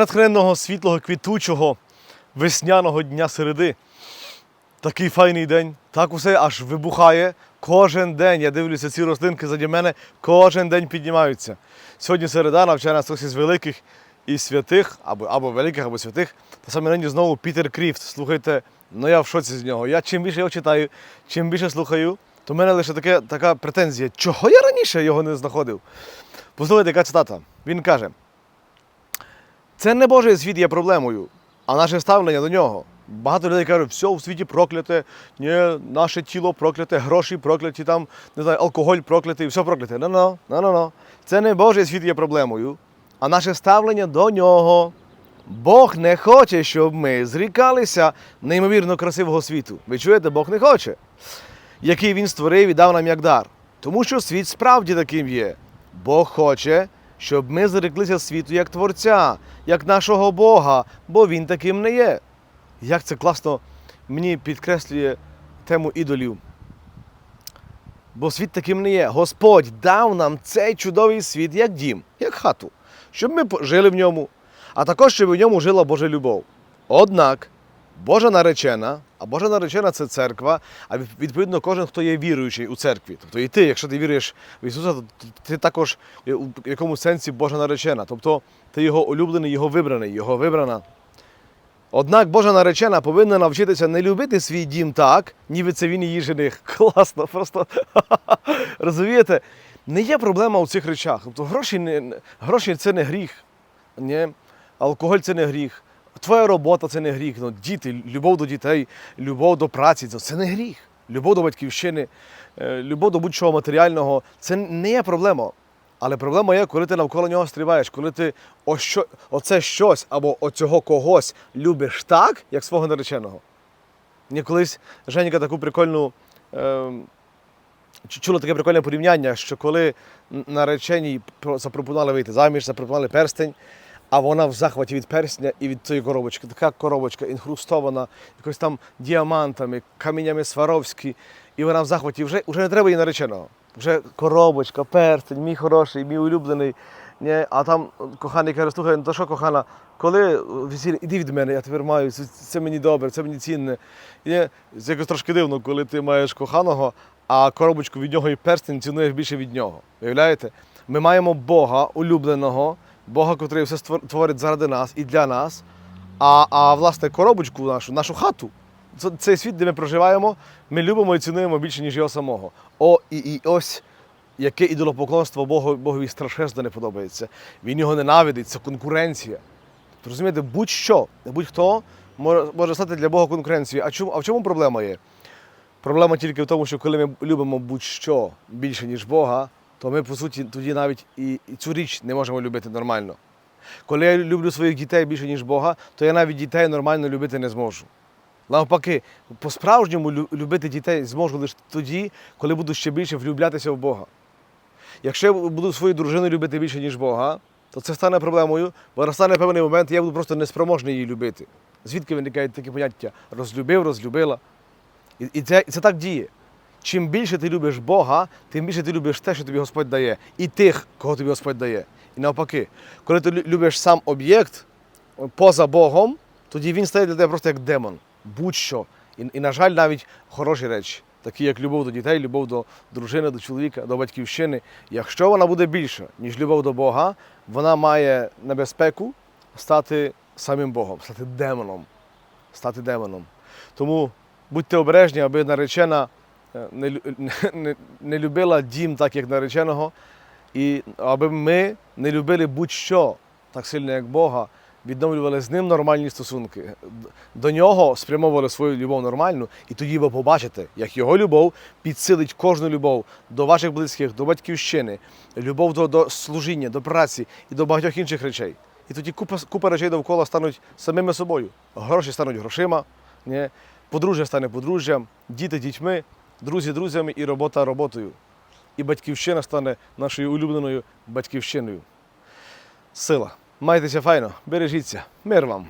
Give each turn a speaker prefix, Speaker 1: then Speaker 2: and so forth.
Speaker 1: натхненного, світлого, квітучого, весняного дня середи. Такий файний день, так усе аж вибухає. Кожен день я дивлюся, ці рослинки заді мене кожен день піднімаються. Сьогодні середа навчає нас хтось із великих і святих, або, або великих, або святих. Та саме нині знову Пітер Кріфт. Слухайте, ну я в шоці з нього. Я чим більше його читаю, чим більше слухаю, то в мене лише таке, така претензія. Чого я раніше його не знаходив? Послухайте, яка цитата. Він каже: це не Божий світ є проблемою, а наше ставлення до нього. Багато людей кажуть, все в світі прокляте, ні, наше тіло прокляте, гроші прокляті, там, не знаю, алкоголь проклятий, все прокляте. Ну-ну, ну-ну. Це не Божий світ є проблемою, а наше ставлення до нього. Бог не хоче, щоб ми зрікалися неймовірно красивого світу. Ви чуєте, Бог не хоче, який він створив і дав нам як дар. Тому що світ справді таким є. Бог хоче, щоб ми зреклися світу як творця, як нашого Бога, бо він таким не є. Як це класно мені підкреслює тему ідолів. Бо світ таким не є. Господь дав нам цей чудовий світ як дім, як хату, щоб ми жили в ньому, а також щоб в ньому жила Божа любов. Однак Божа наречена, а Божа наречена це церква, а відповідно кожен, хто є віруючий у церкві. Тобто і ти, якщо ти віруєш в Ісуса, то ти також є у якомусь сенсі Божа наречена. Тобто ти його улюблений, його вибраний, його вибрана. Однак Божа наречена повинна навчитися не любити свій дім так, ніби це він її жених. Класно, просто розумієте? Не є проблема у цих речах. Тобто гроші, не, гроші це не гріх. Ні? Алкоголь це не гріх. Твоя робота це не гріх. Ну, діти, любов до дітей, любов до праці це- не гріх. Любов до батьківщини, е, любов до будь-чого матеріального це не є проблема. Але проблема є, коли ти навколо нього стрибаєш, коли ти ось що, оце щось або оцього когось любиш так, як свого нареченого. Мені колись Женька таку прикольну. Е, чула таке прикольне порівняння, що коли нареченій запропонували вийти заміж, запропонували перстень, а вона в захваті від перстня і від цієї коробочки. Така коробочка інхрустована, якось там діамантами, каміннями Сваровські, і вона в захваті вже, вже не треба їй нареченого. Вже коробочка, перстень, мій хороший, мій улюблений. Ні, а там коханий каже, слухай, ну то що, кохана, коли весілля, іди від мене, я тепер маю, це, це мені добре, це мені цінне. І це якось трошки дивно, коли ти маєш коханого, а коробочку від нього і перстень цінуєш більше від нього. Уявляєте? Ми маємо Бога улюбленого, Бога, котрий все творить заради нас і для нас. А, а власне коробочку нашу, нашу хату, це- цей світ, де ми проживаємо, ми любимо і цінуємо більше, ніж його самого. О, і, і ось яке ідолопоклонство Богу, Богові страшенно не подобається. Він його ненавидить, це конкуренція. Розумієте, будь-що, будь-хто може, може стати для Бога конкуренцією. А, чому, а в чому проблема є? Проблема тільки в тому, що коли ми любимо будь-що більше, ніж Бога, то ми, по суті, тоді навіть і, цю річ не можемо любити нормально. Коли я люблю своїх дітей більше, ніж Бога, то я навіть дітей нормально любити не зможу. Навпаки, по-справжньому любити дітей зможу лише тоді, коли буду ще більше влюблятися в Бога. Якщо я буду свою дружину любити більше, ніж Бога, то це стане проблемою, бо настане певний момент, я буду просто неспроможний її любити. Звідки виникають такі поняття? Розлюбив, розлюбила. І, це, і це так діє. Чим більше ти любиш Бога, тим більше ти любиш те, що тобі Господь дає, і тих, кого тобі Господь дає. І навпаки, коли ти любиш сам об'єкт поза Богом, тоді він стає для тебе просто як демон. Будь-що. І, і, на жаль, навіть хороші речі, такі як любов до дітей, любов до дружини, до чоловіка, до батьківщини. Якщо вона буде більша, ніж любов до Бога, вона має небезпеку стати самим Богом, стати демоном. Стати демоном. Тому будьте обережні, аби наречена е, не, не, не, не любила дім так, як нареченого, і аби ми не любили будь-що так сильно, як Бога, відновлювали з ним нормальні стосунки. До нього спрямовували свою любов нормальну, і тоді ви побачите, як його любов підсилить кожну любов до ваших близьких, до батьківщини, любов до, до служіння, до праці і до багатьох інших речей. І тоді купа, купа речей довкола стануть самими собою. Гроші стануть грошима, ні? подружжя стане подружжям, діти дітьми, друзі друзями і робота роботою. І батьківщина стане нашою улюбленою батьківщиною. Сила. Майтеся файно, бережіться. Мир вам!